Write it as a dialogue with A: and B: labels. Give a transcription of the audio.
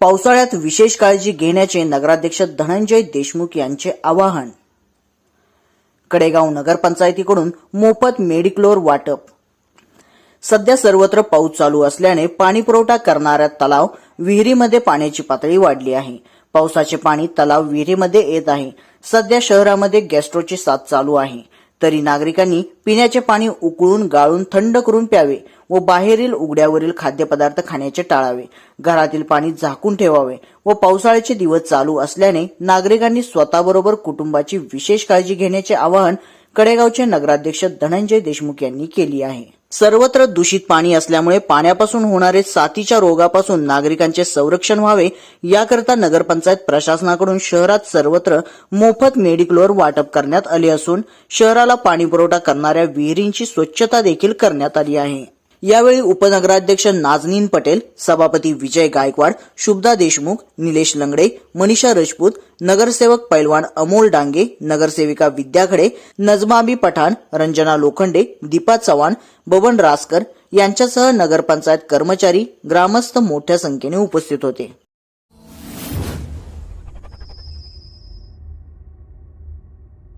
A: पावसाळ्यात विशेष काळजी घेण्याचे नगराध्यक्ष धनंजय देशमुख यांचे आवाहन. कडेगाव नगरपंचायतीकडून मोफत मेडिक्लोर वाटप. सध्या सर्वत्र पाऊस चालू असल्याने पाणीपुरवठा करणाऱ्या तलाव विहिरीमध्ये पाण्याची पातळी वाढली आहे. पावसाचे पाणी तलाव विहिरीमध्ये येत आहे. सध्या शहरामध्ये गॅस्ट्रोची साथ चालू आहे. तरी नागरिकांनी पिण्याचे पाणी उकळून गाळून थंड करून प्यावे व बाहेरील उघड्यावरील खाद्यपदार्थ खाण्याचे टाळावे. घरातील पाणी झाकून ठेवावे व पावसाळ्याचे दिवस चालू असल्याने नागरिकांनी स्वतःबरोबर कुटुंबाची विशेष काळजी घेण्याचे आवाहन कडेगावचे नगराध्यक्ष धनंजय देशमुख यांनी केली आहे. सर्वत्र दूषित पाणी असल्यामुळे पाण्यापासून होणारे साथीच्या रोगापासून नागरिकांचे संरक्षण व्हावे याकरता नगरपंचायत प्रशासनाकडून शहरात सर्वत्र मोफत मेडिक्लोअर वाटप करण्यात आले असून शहराला पाणीपुरवठा करणाऱ्या विहिरींची स्वच्छता देखील करण्यात आली आहे. यावेळी उपनगराध्यक्ष नाजनीन पटेल सभापती विजय गायकवाड शुभदा देशमुख निलेश लंगडे मनीषा राजपूत नगरसेवक पैलवान अमोल डांगे नगरसेविका विद्याखडे नजमाबी पठाण रंजना लोखंडे दीपा चव्हाण बबन रासकर यांच्यासह नगरपंचायत कर्मचारी ग्रामस्थ मोठ्या संख्येने उपस्थित होते.